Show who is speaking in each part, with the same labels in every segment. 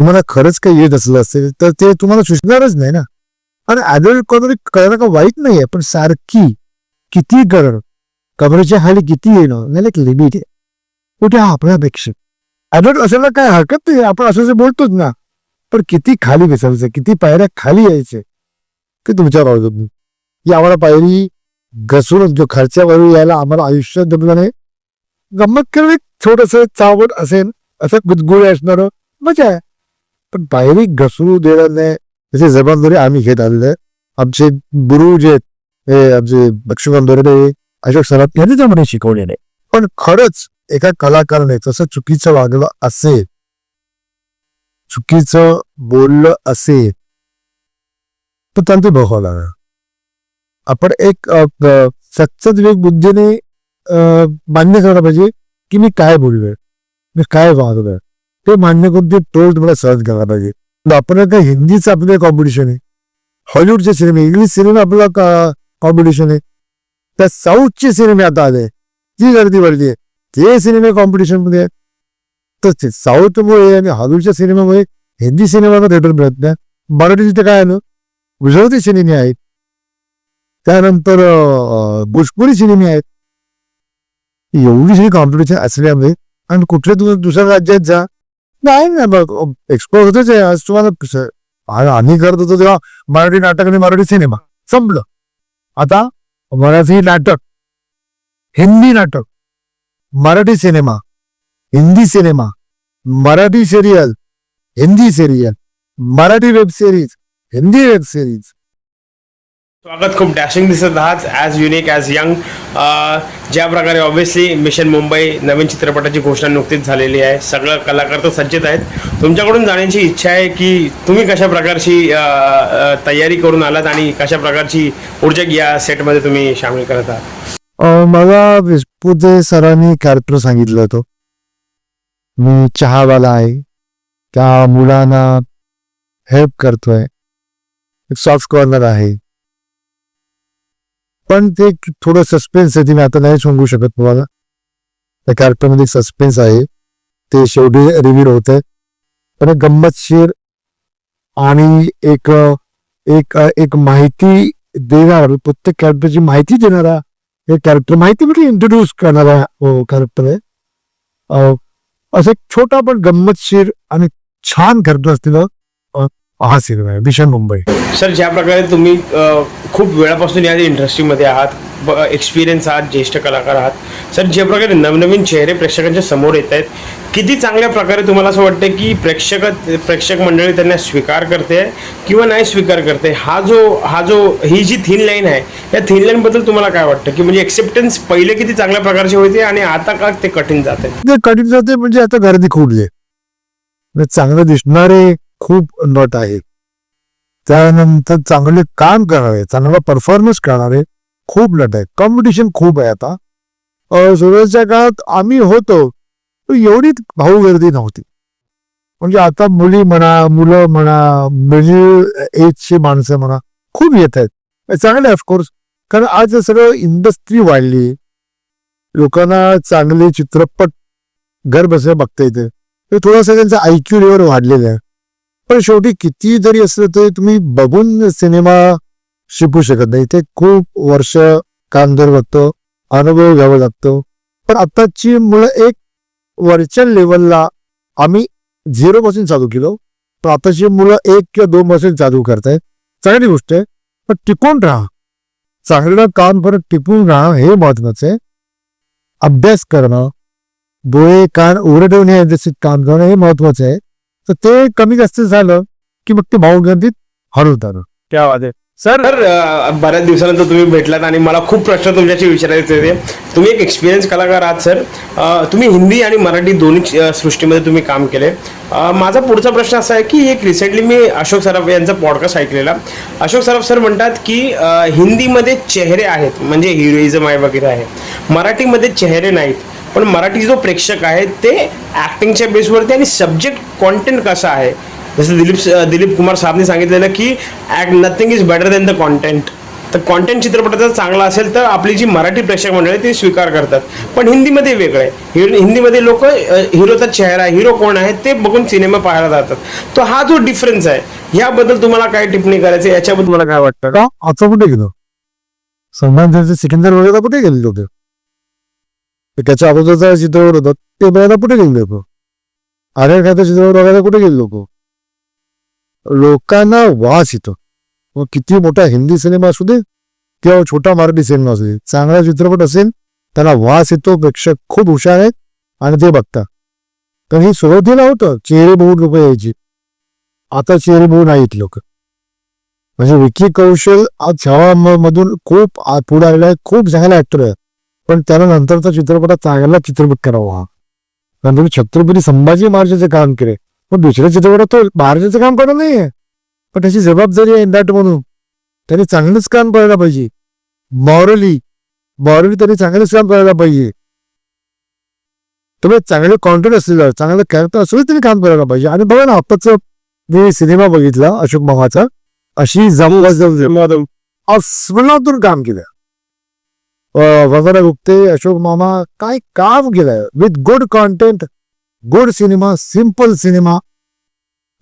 Speaker 1: तुम्हाला खरंच काही येत असलं असेल तर ते तुम्हाला सुचणारच नाही ना. आणि ऍडल्ट कॉलरी करायला का वाईट नाहीये पण सारखी किती करणं कमरेच्या खाली किती येणं नाही एक लिमिट आहे. कुठे हा आपल्यापेक्षा ऍडल्ट असायला काय हरकत नाही आपण असं बोलतोच ना. पण किती खाली बसायचं किती पायऱ्या खाली यायचे की तुमच्यावर अवलंबून ही आम्हाला पायरी घसरून जो खर्चावर यायला आम्हाला आयुष्यात जमलं नाही. गंमत करून एक छोटस चावट असेल असं गुदगुळे असणार मजा आहे. पण पायरी घसरू देणार नाही. त्याची जबाबदारी आम्ही घेत आलेलो आहे. आमचे गुरु जे हे आमचे लक्ष्मण दोरडे अशोक सराफ यांनी त्यामध्ये शिकवलेलं पण खरंच एका कलाकाराने तसं चुकीचं वागलं असेल चुकीचं बोललं असेल तर त्यांना ते बघावं लागणार. आपण एक सच्चत विवेक बुद्धीने अ, मान्य करायला पाहिजे की मी काय बोललोय मी काय वागलोय. ते मान्य करून ते टोल तुम्हाला सहन करायला पाहिजे आपण काय हिंदीचं आपलं कॉम्पिटिशन आहे? हॉलिवूडचे सिनेमे इंग्लिश सिनेमे आपला कॉम्पिटिशन आहे? त्या साऊथचे सिनेमे आता आले ती गर्दी वाढली आहे. ते सिनेमे कॉम्पिटिशनमध्ये आहेत. तर साऊथमुळे आणि हॉलिवूडच्या सिनेमामुळे हिंदी सिनेमाला थिएटर मिळत नाही. मराठी तिथे काय आलं गुजराती सिनेमे आहेत. त्यानंतर भोजपुरी सिनेमे आहेत. एवढी सगळी कॉम्पिटिशन असल्यामुळे आणि कुठल्या तुम्ही दुसऱ्या राज्यात जा नाही नाही बघ एक्सपोज होतच आहे. आज तुम्हाला कसं- आ- आम्ही करत होतो तेव्हा मराठी नाटक आणि मराठी सिनेमा. संपलं. आता मराठी नाटक हिंदी नाटक Marathi cinema Hindi cinema Marathi serial Hindi serial Marathi web series Hindi web series
Speaker 2: स्वागत खूप डॅशिंग दिसत आहात. ॲज युनिक ॲज यंग ज्या प्रकारे ऑब्व्हियसली मिशन मुंबई नवीन चित्रपटाची घोषणा नुकतीच झालेली आहे. सगळं कलाकार तर सज्जत आहेत. तुमच्याकडून जाण्याची इच्छा आहे की तुम्ही कशा प्रकारची तयारी करून आलात आणि कशा प्रकारची ऊर्जा या सेटमध्ये तुम्ही सामील करत आहात?
Speaker 1: मला विस्पुते सरांनी कॅरेक्टर सांगितलं होतं. मी चहावाला आहे. त्या मुलांना हेल्प करतोय. एक सॉफ्ट कॉर्नर आहे. पण ते थोडं सस्पेन्स आहे ते मी आता नाही सांगू शकत तुम्हाला. त्या कॅरेक्टरमध्ये सस्पेन्स आहे. ते शेवटी रिव्हील होत आहे पण एक गंमतशीर आणि एक एक एक माहिती देणार प्रत्येक कॅरेक्टरची माहिती देणारा हे कॅरेक्टर माहिती म्हणजे इंट्रोड्यूस करणारा हो, कॅरेक्टर आहे. असं एक छोटा पण गंमतशीर आणि छान कॅरेक्टर असलेलं हा सिनेमा आहे. मिशन मुंबई.
Speaker 2: सर ज्या प्रकारे तुम्ही अ, खूप वेळापासून या इंडस्ट्रीमध्ये आहात एक्सपिरियन्स आहात ज्येष्ठ कलाकार आहात सर ज्या प्रकारे नवनवीन चेहरे प्रेक्षकांच्या समोर येत आहेत किती चांगल्या प्रकारे तुम्हाला असं वाटतं की प्रेक्षक प्रेक्षक मंडळी त्यांना स्वीकार करते किंवा नाही स्वीकार करते? हा जो हा जो ही जी थिन लाईन आहे या थिन लाईन बद्दल तुम्हाला काय वाटतं? की म्हणजे एक्सेप्टन्स पहिले किती चांगल्या प्रकारचे होते आणि आता का ते कठीण जात आहे
Speaker 1: ते कठीण जाते म्हणजे आता गर्दी खूप आहे. म्हणजे चांगलं दिसणारे खूप नट आहेत त्यानंतर चांगले काम करणारे चांगला परफॉर्मन्स करणारे खूप नट आहेत. कॉम्पिटिशन खूप आहे आता. सुरुवातीच्या काळात आम्ही होतो एवढी भाऊ गर्दी नव्हती. म्हणजे आता मुली म्हणा मुलं म्हणा म्हणजे मिडल एजची माणसं म्हणा खूप येत आहेत. चांगले ऑफकोर्स कारण आज सगळं इंडस्ट्री वाढली. लोकांना चांगले चित्रपट घर बसल्या बघता येते. ते थोडासा त्यांचा आयक्यू लेवल वाढलेला आहे. पण शेवटी किती जरी असलं तरी तुम्ही बघून सिनेमा शिकू शकत नाही. ते खूप वर्ष काम करावं लागतं अनुभव घ्यावा लागतो. पण आत्ताची मुलं एक वरच्या लेवलला आम्ही झिरो पासून चालू केलो. पण आताची मुलं एक किंवा दोन पासून चालू करतायत. चांगली गोष्ट आहे. पण टिकून राहा. चांगलं काम परत टिकून राहा हे महत्वाचं आहे. अभ्यास करणं डोळे कान उघडे ठेवून हे जसे काम करणं हे महत्वाचं आहे. तर ते कमी जास्त झालं की मग ते भाऊ गर्दीत हरवतात
Speaker 2: क्या वाद आहे सर अ, बऱ्याच दिवसानंतर तुम्ही भेटलात आणि मला खूप प्रश्न तुमच्याशी विचारायचे होते. तुम्ही एक एक्सपिरियन्स कलाकार आहात सर. अ, तुम्ही हिंदी आणि मराठी दोन्ही अ, सृष्टीमध्ये तुम्ही काम केले. अ, माझा पुढचा प्रश्न असा आहे की एक रिसेंटली मी अशोक सराफ यांचा पॉडकास्ट ऐकलेला. अशोक सराफ सर म्हणतात की अ, हिंदीमध्ये चेहरे आहेत म्हणजे हिरोइझम आहे वगैरे आहे. मराठीमध्ये चेहरे नाहीत. पण मराठी जो प्रेक्षक आहे ते ॲक्टिंगच्या बेसवरती आणि सब्जेक्ट कॉन्टेंट कसा आहे? जसं दिलीप दिलीप कुमार साहेबने सांगितलेलं की act nothing is better than the content तर कॉन्टेंट चित्रपटाचा चांगला असेल तर आपली जी मराठी प्रेक्षक मंडळी आहे ती स्वीकार करतात. पण हिंदीमध्ये वेगळं आहे. हिर- हिंदीमध्ये लोक हिरोचा चेहरा हिरो कोण आहे ते बघून सिनेमा पाहायला जातात. तो हा जो डिफरन्स आहे याबद्दल तुम्हाला काय टिप्पणी करायची याच्याबद्दल मला काय वाटतं?
Speaker 1: का? आता कुठे गेलो? सलमान खानचे सिकंदर वगैरे कुठे गेले होते? त्याच्या अगोदरचा चित्रपट होता. ते बघायला कुठे गेले लोक? आर्य खायचा चित्रपट बघायला कुठे गेले लोक? लोकांना वास येतो. मग किती मोठा हिंदी सिनेमा असू दे किंवा छोटा मराठी सिनेमा असू दे चांगला चित्रपट असेल त्याला वास येतो प्रेक्षक खूप हुशार आहेत आणि ते बघता तर ही सुरुवातीला होतं चेहरे बघून लोक यायची. आता चेहरे बघून नाहीत लोक. म्हणजे विकी कौशल आज छावा मधून खूप पुढे आलेला आहे खूप चांगला ऍक्टर आहे. पण त्याला नंतरचा चित्रपटात चांगला चित्रपट करावा हा. कारण तुम्ही छत्रपती संभाजी महाराजांचे काम केले पण दुसऱ्या चित्रपटात तो महाराजांचं काम करत नाहीये. पण त्याची जबाबदारी आहे नट म्हणून. त्याने चांगलंच काम करायला पाहिजे. मॉरली मॉरली त्याने चांगलंच काम करायला पाहिजे. तुम्ही चांगले कॉन्टेंट असलेलं चांगलं कॅरेक्टर असेल त्याने काम करायला पाहिजे. आणि बघा ना आत्ताच मी सिनेमा बघितला अशोक मामाचा. अशी जमवाजम अस्मनातून काम केलं. वगैरे गुप्ते अशोक मामा काय काम केलंय. With good content good cinema simple cinema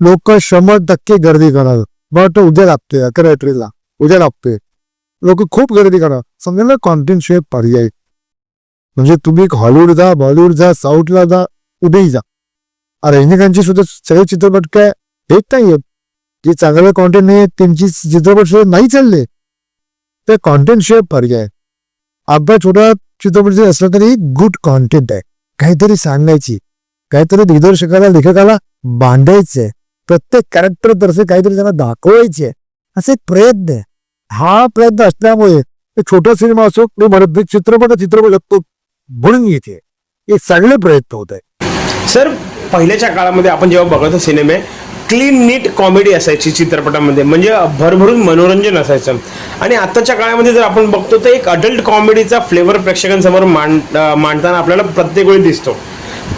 Speaker 1: लोक शंभर टक्के गर्दी करणार. बट उद्या लागते अकरा एप्रिलला. उद्या लागते लोक खूप गर्दी करणार. समजा कॉन्टेंट शिवाय पर्याय. म्हणजे तुम्ही हॉलिवूड जा बॉलिवूड जा साऊथला जा कुठेही जा. रजनीकांतचे सुद्धा सगळे चित्रपट काय? हेकताई आहेत जे चांगले कॉन्टेंट नाही त्यांची चित्रपट सुद्धा नाही चालले. ते कॉन्टेंट शिवाय पर्याय. अब्बा छोटा चित्रपट जरी असला तरी गुड कॉन्टेंट आहे. काहीतरी सांगायची. काहीतरी दिग्दर्शकाला लेखकाला बांधायचंय. प्रत्येक कॅरेक्टर तर्फे काहीतरी त्यांना दाखवायचे असे एक प्रयत्न आहे. हा प्रयत्न असल्यामुळे ते छोटा सिनेमा असो मी म्हणत नाही, चित्रपट चित्रपट लागतो म्हणून येते. हे चांगले प्रयत्न होत आहे
Speaker 2: सर पहिल्याच्या काळामध्ये आपण जेव्हा बघतो सिनेमे क्लीन नीट कॉमेडी असायची चित्रपटामध्ये. म्हणजे भरभरून मनोरंजन असायचं. आणि आत्ताच्या काळामध्ये जर आपण बघतो तर एक अडल्ट कॉमेडीचा फ्लेवर प्रेक्षकांसमोर मांड मांडताना आपल्याला प्रत्येक वेळी दिसतो.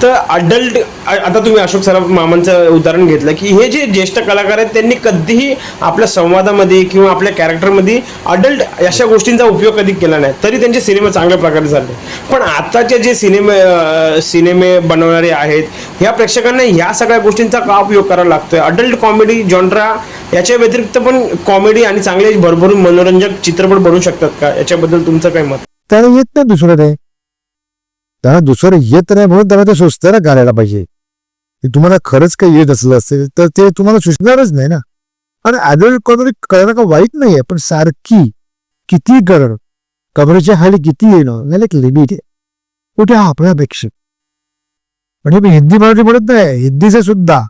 Speaker 2: तर अडल्ट आता तुम्ही अशोक सराफ मामांचं उदाहरण घेतलं की हे जे ज्येष्ठ कलाकार आहेत त्यांनी कधीही आपल्या संवादामध्ये किंवा आपल्या कॅरेक्टरमध्ये अडल्ट अशा गोष्टींचा उपयोग कधी केला नाही. तरी त्यांचे सिनेमे चांगल्या प्रकारे झाले पण आताचे जे सिनेमे सिनेमे बनवणारे आहेत ह्या प्रेक्षकांना ह्या सगळ्या गोष्टींचा का उपयोग करावा लागतोय? अडल्ट कॉमेडी जॉनरा याच्या व्यतिरिक्त पण कॉमेडी आणि चांगले भरभरून मनोरंजक चित्रपट बनवू शकतात का? याच्याबद्दल तुमचं काय मत?
Speaker 1: त्याला येत नाही दुसरं नाही त्यांना दुसरं येत नाही म्हणून त्यांना ते सुस्तायला घालायला पाहिजे. तुम्हाला खरंच काही येत असलं असेल तर ते तुम्हाला सुचणारच नाही ना. आणि ऍडल्ट कॉमेडी करणं का वाईट नाहीये पण सारखी किती करणं कमरेच्या हाली किती येणं याला एक लिमिट आहे. कुठे हा आपला म्हणजे मी हिंदी मराठी म्हणत नाही हिंदीचे सुद्धा.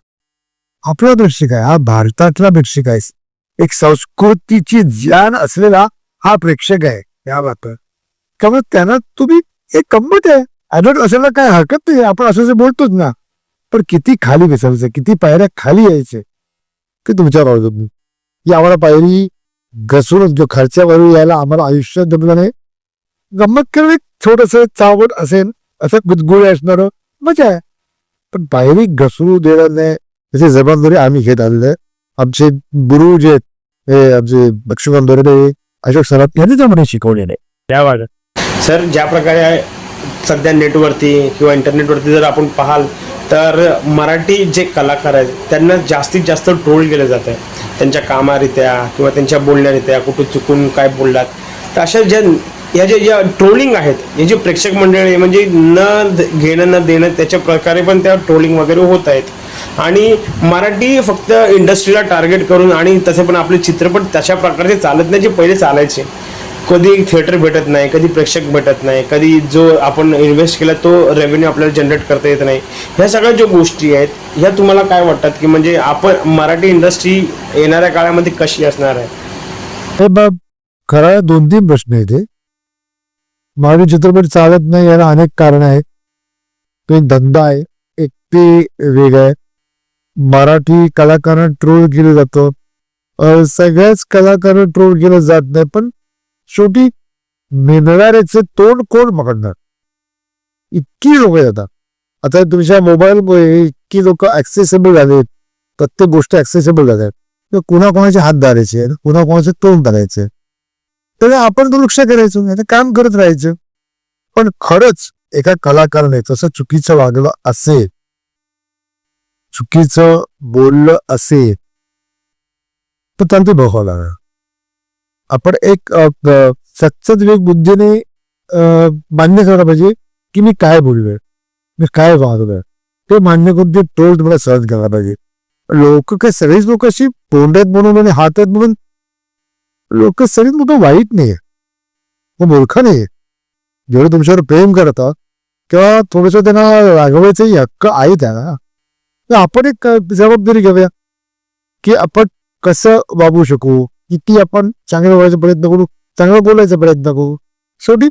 Speaker 1: आपला प्रेक्षक आहे हा भारतातला प्रेक्षक आहे एक संस्कृतीची ज्ञान असलेला हा प्रेक्षक आहे या बाबत त्यामुळे त्यांना तुम्ही एक गंमत आहे. ऍडल्ट असायला काय हरकत नाही आपण असं बोलतोच ना. पण किती खाली विसरायचं किती पायऱ्या खाली यायचे ते तुमच्यावर अवलंबून ही आम्हाला पायरी घसरून जो खर्चावर यायला आम्हाला आयुष्यात जमलं नाही. गंमत करून एक छोटस चावट असेल असं गुदगुळ असणार मजा आहे. पण पायरी घसरू देणार नाही त्याची जबाबदारी आम्ही घेत आलेलो आहे. आमचे गुरु जे आहेत, हे आमचे लक्ष्मण दोरडे अशोक सराफ यांनी आम्हाला शिकवलेलं आहे. त्या
Speaker 2: सर ज्या प्रकारे सध्या नेटवरती किंवा इंटरनेटवरती जर आपण पाहाल तर मराठी जे कलाकार आहेत त्यांना जास्तीत जास्त ट्रोल केलं जातं. आहे त्यांच्या कामारित्या किंवा त्यांच्या बोलण्यारित्या कुठे चुकून काय बोललात. तर अशा ज्या या जे ज्या ट्रोलिंग आहेत हे जे प्रेक्षक मंडळी म्हणजे न घेणं न देणं त्याच्या प्रकारे पण त्या ट्रोलिंग वगैरे होत आहेत. आणि मराठी फक्त इंडस्ट्रीला टार्गेट करून आणि तसे पण आपले चित्रपट तशा प्रकारचे चालत नाही जे पहिले चालायचे. कधी थिएटर भेटत नाही कधी प्रेक्षक भेटत नाही कधी जो आपण इन्व्हेस्ट केला तो रेव्हेन्यू आपल्याला जनरेट करता येत नाही. ह्या सगळ्या ज्या गोष्टी आहेत ह्या तुम्हाला काय वाटतात? की म्हणजे आपण मराठी इंडस्ट्री येणाऱ्या काळामध्ये कशी असणार आहे?
Speaker 1: हे बघ खरा दोन तीन प्रश्न आहेत मराठी चित्रपट चालत नाही याला अनेक कारण आहेत. तो एक धंदा आहे एक ते वेगळं आहे. मराठी कलाकारांना ट्रोल केलं जातं. सगळ्याच कलाकारांना ट्रोल केलं जात नाही पण शेवटी मिळणाऱ्याचे तोंड कोण पकडणार? इतकी लोक येतात. आता तुमच्या मोबाईलमुळे इतकी लोक ऍक्सेसेबल झालेत. प्रत्येक गोष्ट ऍक्सेसेबल झाल्या कुणा कोणाचे हात धरायचे? कुणा कोणाचे तोंड धरायचे? तर आपण दुर्लक्ष करायचो. नाही काम करत राहायचं. पण खरंच एका कलाकाराने तसं चुकीचं वागलं असेल चुकीचं बोललं असेल तर त्यांना बघावं लागणार. आपण एक अ, वेग विवेक बुद्धीने मान्य करायला पाहिजे की मी काय बोललोय मी काय वागलोय. ते मान्य करून ते टोल तुम्हाला सहज करायला पाहिजे. लोक काय सगळीच लोक अशी तोंड आहेत म्हणून आणि हात आहेत म्हणून लोक सगळीच मोठं वाईट नाही वो मूर्ख नाही जेवढं तुमच्यावर प्रेम करतात किंवा थोडस त्यांना रागवायचंही हक्क आहे त्यांना तर आपण एक जबाबदारी घेऊया की आपण कसं वागू शकू? किती आपण चांगलं बोलायचा प्रयत्न करू चांगलं बोलायचा प्रयत्न करू. शेवटी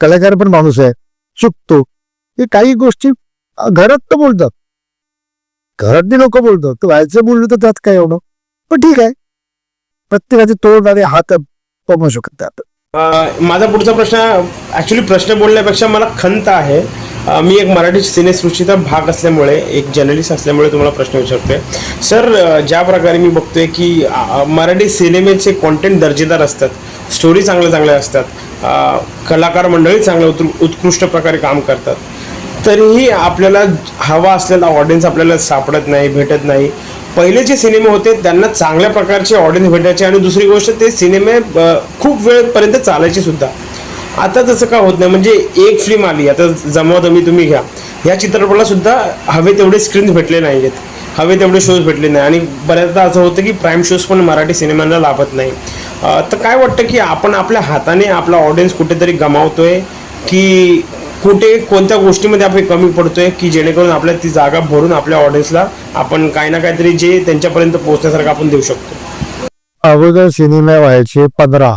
Speaker 1: कलाकार पण माणूस आहे चुकतो. हे काही गोष्टी घरात तर बोलतात. घरातली लोक बोलतात. तर व्हायचं बोललं तर त्यात काय एवढं? पण ठीक आहे. प्रत्येकाचे तोंड आणि हात पमू शकतात
Speaker 2: माझा पुढचा प्रश्न ॲक्च्युली प्रश्न बोलण्यापेक्षा मला खंत आहे. मी एक मराठी सिनेसृष्टीचा भाग असल्यामुळे एक जर्नलिस्ट असल्यामुळे तुम्हाला प्रश्न विचारतोय. सर ज्या प्रकारे मी बघतोय की मराठी सिनेमेचे कॉन्टेंट दर्जेदार असतात स्टोरी चांगल्या चांगल्या असतात कलाकार मंडळी चांगल्या उत् उत्कृष्ट प्रकारे काम करतात. तरीही आपल्याला हवा असलेला ऑडियन्स आपल्याला सापडत नाही भेटत नाही. पहिले जे सिनेमे होते त्यांना चांगल्या प्रकारचे ऑडियन्स भेटायचे आणि दुसरी गोष्ट ते सिनेमे खूप वेळपर्यंत चालायचे सुद्धा. आता तसं का होत नाही म्हणजे एक फिल्म आली आता जमाव तुम्ही तुम्ही घ्या. या चित्रपटाला सुद्धा हवे तेवढे स्क्रीन्स भेटले नाही आहेत हवे तेवढे शोज भेटले नाही. आणि बऱ्याचदा असं होतं की प्राईम शोज पण मराठी सिनेमांना लाभत नाही. तर काय वाटतं की आपण आपल्या हाताने आपला ऑडियन्स कुठेतरी गमावतोय की कुठे कोणत्या गोष्टीमध्ये आपण कमी पडतोय की जेणेकरून आपल्या ती जागा भरून आपल्या ऑडियन्सला आपण काही ना काहीतरी जे त्यांच्यापर्यंत पोहोचण्यासारखं आपण देऊ शकतो.
Speaker 1: अगोदर सिनेमे व्हायचे पंधरा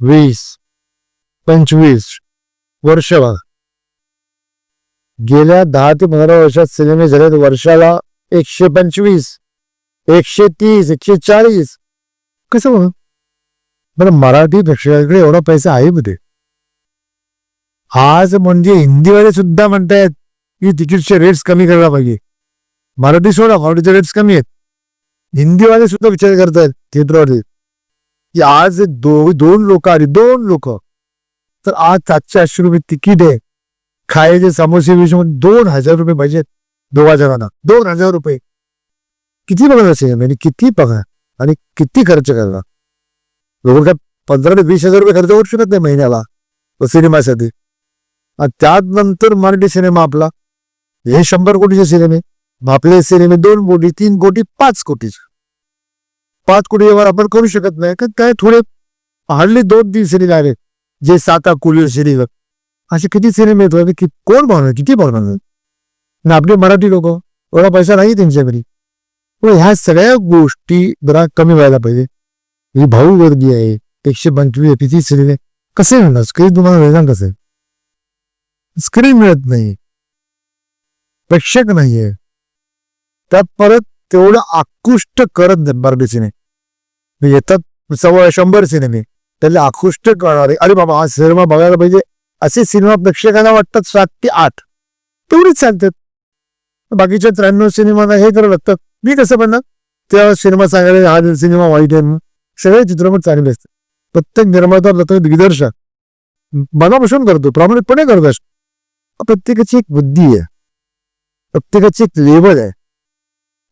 Speaker 1: वीस पंचवीस वर्ष गेल्या दहा ते पंधरा वर्षात सिनेमे झालेत वर्षाला एकशे पंचवीस एकशे तीस एकशे चाळीस. कसं मग बरं मराठी प्रेक्षकांकडे एवढा पैसा आहे मध्ये. आज म्हणजे हिंदीवाले सुद्धा म्हणतायत की तिकीटचे रेट्स कमी करायला पाहिजे. मराठी सोडा मराठीचे रेट्स कमी आहेत. हिंदीवाले सुद्धा विचार करतायत थिएटरवरती की आज दो दोन लोक आली दोन लोक. तर आज सातशे आठशे रुपये तिकीट आहे. खायचे समोसे बिमोसे दोन हजार रुपये पाहिजेत दोघा जणांना. दोन हजार रुपये. किती बघा सिनेमा म्हणजे किती बघा आणि किती खर्च करणार? लोक काय पंधरा ते वीस हजार रुपये खर्च करू शकत नाही महिन्याला. तो सिनेमासाठी. त्यानंतर मराठी सिनेमा आपला. हे शंभर कोटीचे सिनेमे. आपले सिनेमे दोन कोटी तीन कोटी पाच कोटीचे पाच कोटी व्यवहार आपण करू शकत नाही. कारण काय थोडे हार्डली दोन तीन सिनेमे आले. जे साता कुलीर सिनेमा. असे किती सिनेमे येतो की कोण पाहणार किती पाहणार आणि आपले मराठी लोक एवढा पैसा नाही त्यांच्याकडे पण ह्या सगळ्या गोष्टी जरा कमी व्हायला पाहिजे. ही भाऊ गर्दी आहे एकशे पंचवीस किती सिनेमे? कसे मिळणार कधी तुम्हाला मिळणार कसं स्क्रीन मिळत नाही प्रेक्षक नाहीये. त्यात परत तेवढं आकृष्ट करत नाही मराठी सिने. म्हणजे येतात सव्वा शंभर सिनेमे. त्याला आकृष्ट करणारे. अरे बाबा हा सिनेमा बघायला पाहिजे. असे सिनेमा प्रेक्षकांना वाटतात सात ते आठ. तेवढीच चालतात. बाकीच्या त्र्याण्णव सिनेमांना हे करावं लागतात मी कसं म्हणणार? त्या सिनेमा सांगायला हा सिनेमा वाईट आहे सगळे चित्रपट चांगले असतात. प्रत्येक निर्माता प्रत्येक दिग्दर्शक. मनापासून करतो. प्रामाणिकपणे करत असतो प्रत्येकाची एक बुद्धी आहे. प्रत्येकाची एक लेवल आहे.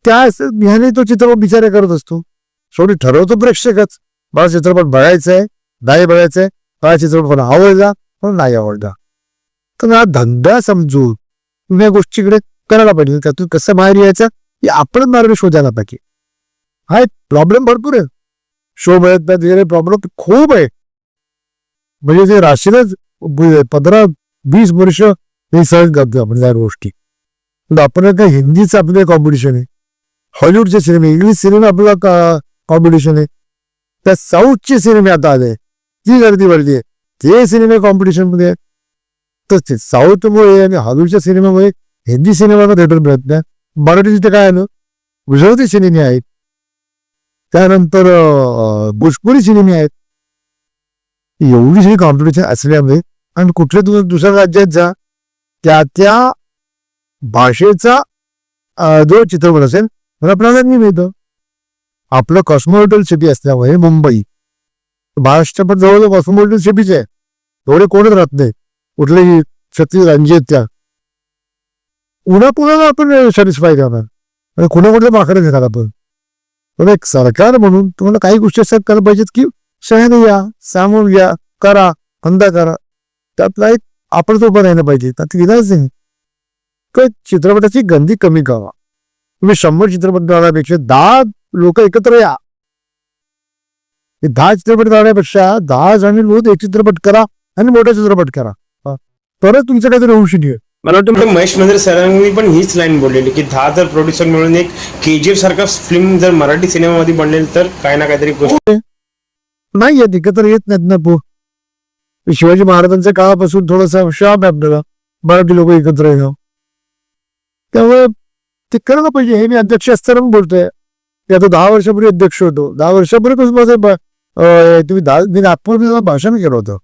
Speaker 1: त्या ह्याने तो चित्रपट विचार करत असतो. शेवटी ठरवतो प्रेक्षकच. मला चित्रपट बघायचा आहे नाही बघायचा आहे मला चित्रपट मला आवडला पण नाही आवडला. तर हा धंदा समजून तुम्ही या गोष्टीकडे करायला पाहिजे. त्यातून कसं बाहेर यायचं हे आपण मार्ग शोधायला पाहिजे. हा एक प्रॉब्लेम भरपूर आहे. शो मिळत नाही वगैरे प्रॉब्लेम खूप आहे. म्हणजे ते राशीनच पंधरा वीस वर्ष हे सहज करतो आपण या गोष्टी. म्हणजे आपण काय हिंदीचं आपलं कॉम्पिटिशन आहे? हॉलिवूडचे सिनेमे इंग्लिश सिनेमे आपला कॉम्पिटिशन आहे? त्या साऊथचे सिनेमे आता आले ती गर्दी वाढली आहे. ते सिनेमे कॉम्पिटिशनमध्ये आहेत. तर साऊथमुळे आणि हॉलिवूडच्या सिनेमामुळे हिंदी सिनेमाला थिएटर मिळत नाही. मराठी तिथे काय आलं? गुजराती सिनेमे आहेत. त्यानंतर भोजपुरी सिनेमे आहेत. एवढी सगळी कॉम्पिटिशन असल्यामुळे आणि कुठल्या तुम्ही दुसऱ्या राज्यात जा त्या त्या भाषेचा जो चित्रपट असेल तर प्राधान्य मिळतं. आपलं कॉस्मोपॉलिटन सिटी असल्यामुळे मुंबई. महाराष्ट्र पण जवळजवळ कॉस्मोपॉलिटन सिटीच आहे. एवढे कोणच राहत नाही. कुठलेही छत्तीस राज्य आहेत त्या. उन्हा पुण्याला आपण सॅटिस्फाय करणार. आणि कुणा कुठल्या माकडे घेणार आपण. पण एक सरकार म्हणून तुम्हाला काही गोष्टी असतात करायला पाहिजेत की शहाणे या सांगून घ्या करा धंदा करा. त्यातला एक आपण तो बनायला पाहिजे. त्यात विधाच नाही तर चित्रपटाची गंदी कमी करा. तुम्ही शंभर चित्रपट बनवण्यापेक्षा दहा लोक एकत्र या. दहा चित्रपट करण्यापेक्षा दहा जण मिळून एक चित्रपट करा आणि मोठा चित्रपट करा. तरच तुमचं काहीतरी होऊ शकेल
Speaker 2: मला वाटतं महेश मंदिर सरांनी पण हीच लाईन बोललेली की दहा जर प्रोड्युसर मिळून एक के जी एफ सारखा फिल्म जर मराठी सिनेमामध्ये बनलेल तर काही ना काहीतरी गोष्ट
Speaker 1: नाही येत एकत्र येत नाहीत ना पो शिवाजी महाराजांच्या काळापासून थोडासा शाप आहे आपल्याला. मराठी लोक एकत्र येणं. त्यामुळे ते करायला पाहिजे. हे मी अध्यक्ष असताना बोलतोय. मी आता दहा वर्षापूर्वी अध्यक्ष होतो. दहा वर्षापूर्वी कसं माझं तुम्ही दहा मी नागपूरमध्ये भाषण केलं होतं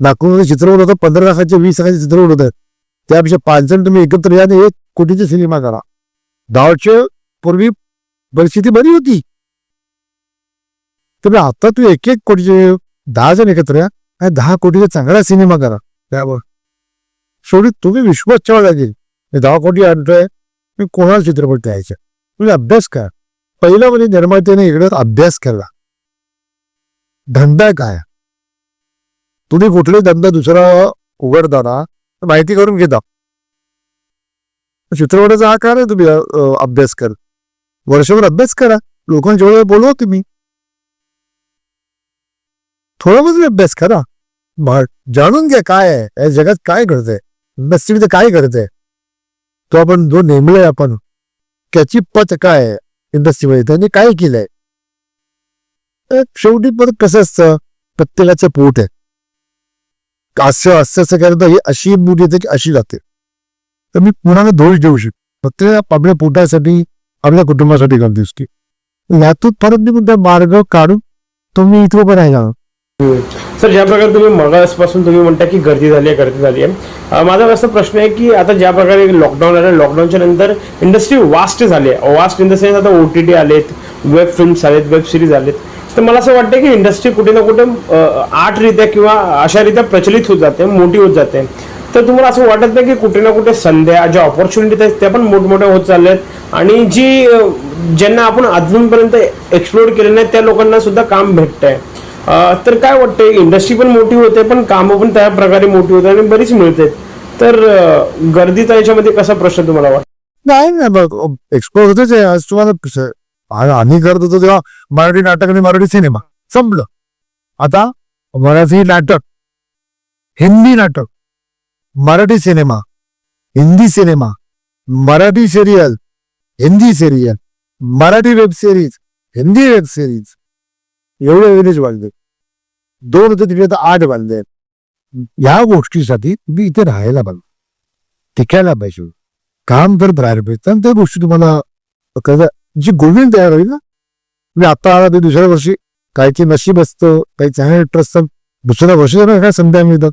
Speaker 1: नागपूरमध्ये चित्रपट होतं पंधरा लाखाचे वीस लाखाचे चित्रपट होतं. त्यापेक्षा पाच जण तुम्ही एकत्र या आणि एक कोटीचे सिनेमा करा. दहा पूर्वी परिस्थिती बरी होती. तर आता तू एक एक कोटीचे दहा जण एकत्र या. आणि दहा कोटीचा चांगला सिनेमा करा. त्यावर. शेवटी तुम्ही विश्वास ठेवा लागेल. मी दहा कोटी आणतोय मी कोणाला चित्रपट द्यायचा तुम्ही अभ्यास करा. पहिला म्हणजे निर्मात्याने इकडे अभ्यास केला. धंदा काय? तुम्ही कुठले धंदा दुसरा उघडताना तर माहिती करून घेता. चित्रपटाचा आकार आहे तुम्ही अभ्यास कर. वर्षभर अभ्यास करा. लोकांच्या वेळेला बोलवा तुम्ही. थोडा बहुत अभ्यास करा. जाणून घ्या काय आहे. या जगात काय घडतंय. इंडस्ट्रीमध्ये काय घडतंय. तो आपण जो नेमलाय आपण त्याची पत काय आहे? इंडस्ट्रीमध्ये त्यांनी काय केलंय? शेवटी परत कसं असतं? प्रत्येकाचं पोट आहे. असं असं असं करता ही अशी मूठ येते की अशी जाते. तर मी कुणाला दोष देऊ शकतो प्रत्येक आपल्या पोटासाठी आपल्या कुटुंबासाठी करते की यातून परत मी कोणता मार्ग काढून तुम्ही इथं उभं राहिला.
Speaker 2: सर ज्या प्रकारे तुम्ही मगासपासून तुम्ही म्हणता की गर्दी झाली आहे गर्दी झाली आहे. माझा असा प्रश्न आहे की आता ज्या प्रकारे लॉकडाऊन आलं लॉकडाऊनच्या नंतर इंडस्ट्री वास्ट झाली आहे. वास्ट इन द सेन्स आता ओ टी टी आलेत वेब फिल्म्स आलेत वेब सिरीज आलेत. तर मला असं वाटतं की इंडस्ट्री कुठे ना कुठे अं, आर्टरित्या किंवा अशारित्या प्रचलित होत जाते मोठी होत जाते. तर तुम्हाला असं वाटत नाही की कुठे ना कुठे संध्या ज्या ऑपॉर्च्युनिटीज आहेत त्या पण मोठमोठ्या होत चालल्या आहेत आणि जी ज्यांना आपण अजूनपर्यंत एक्सप्लोर केले नाही त्या लोकांना सुद्धा काम भेटतंय. तर काय वाटतंय इंडस्ट्री पण मोठी होते पण कामं पण त्या प्रकारे मोठी होते आणि बरीच मिळते तर गर्दीचा याच्यामध्ये कसा प्रश्न तुम्हाला वाटतो
Speaker 1: नाही नाही बघ होतेच आहे. आज तुम्हाला आम्ही करत होतो तेव्हा मराठी नाटक आणि मराठी सिनेमा. संपलं. आता मराठी नाटक हिंदी नाटक Marathi cinema Hindi cinema Marathi serial Hindi serial Marathi web series Hindi web series एवढे एव्हरेज वाढले. दोन होते तिथे आता आठ वाढले. ह्या गोष्टीसाठी तुम्ही इथे राहायला पाहिजे. टिकायला पाहिजे. काम करत राहायला पाहिजे आणि त्या गोष्टी तुम्हाला कसं जी गोविंद तयार होईल ना मी आता आला ते दुसऱ्या वर्षी काहीची नशीब असतं काही चांगले ऍक्टर असतात. दुसऱ्या वर्षी त्यांना काय संध्या मिळतात?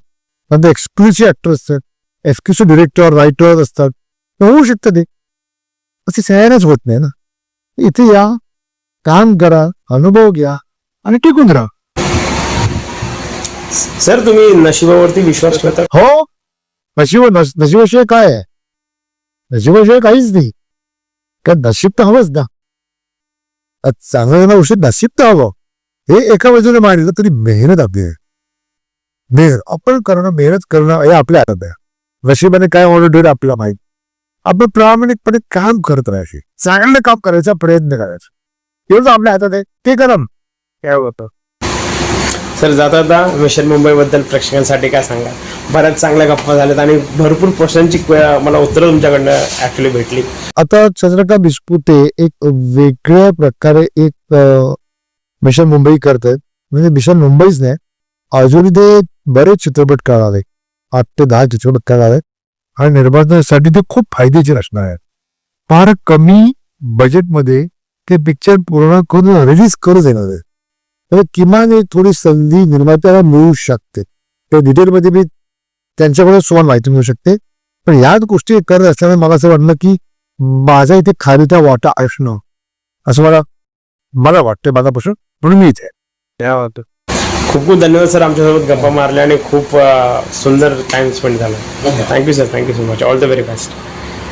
Speaker 1: पण ते एक्सक्लुसिव्ह ऍक्टर असतात. एक्सक्लुसिव्ह डिरेक्टर रायटर असतात. होऊ शकतं ते. असे तयारच होत नाही ना. इथे या. काम करा. अनुभव घ्या. आणि टिकून राहा.
Speaker 2: सर तुम्ही नशिबावरती विश्वास ठेवता?
Speaker 1: हो. नशीब नस- नशिबाशिवाय काय आहे? नशिबाशिवाय काहीच नाही. कारण नशीब तर हवंच ना. आज चांगलं औषध नशीब तर हवं. हे एका बाजूने मांडलं तरी मेहनत आपली आहे. मेहनत आपण करणं मेहनत करणं हे आपल्या हातात आहे. नशिबाने काय ऑर्डर होईल आपल्याला माहीत. आपण प्रामाणिकपणे काम करत राहायचे. चांगलं काम करायचा प्रयत्न करायचा. एवढं आपल्या हातात आहे. ते करा. काय होतं?
Speaker 2: सर जाता जाता मिशन मुंबईबद्दल प्रेक्षकांसाठी काय सांगा? बऱ्याच चांगल्या गप्पा झाल्यात आणि भरपूर प्रश्नांची मला उत्तरं तुमच्याकडनं ऍक्च्युली भेटली.
Speaker 1: आता चंद्रकांत बिस्पुते एक वेगळ्या प्रकारे एक मिशन मुंबई करतायत. म्हणजे मिशन मुंबईच नाही अजूनही ते बरेच चित्रपट करणार आठ ते दहा चित्रपट करणार आहेत. आणि निर्मात्यांसाठी ते खूप फायदेशीर असणार आहे फार कमी बजेटमध्ये ते पिक्चर पूर्ण करून रिलीज करू देणार आहे तर किमान एक थोडी संधी निर्मात्याला मिळू शकते. त्या डिटेलमध्ये मी त्यांच्याकडे सुमान माहिती मिळू शकते. पण याच गोष्टी करत असताना मला असं वाटलं की माझ्या इथे खारीचा वाटा असणं असं मला मला वाटतं माझ्यापासून म्हणून मी इथे.
Speaker 2: खूप खूप धन्यवाद सर आमच्यासोबत गप्पा मारल्या आणि खूप सुंदर टाइम स्पेंड झाला. Thank you sir thank you so much all the very best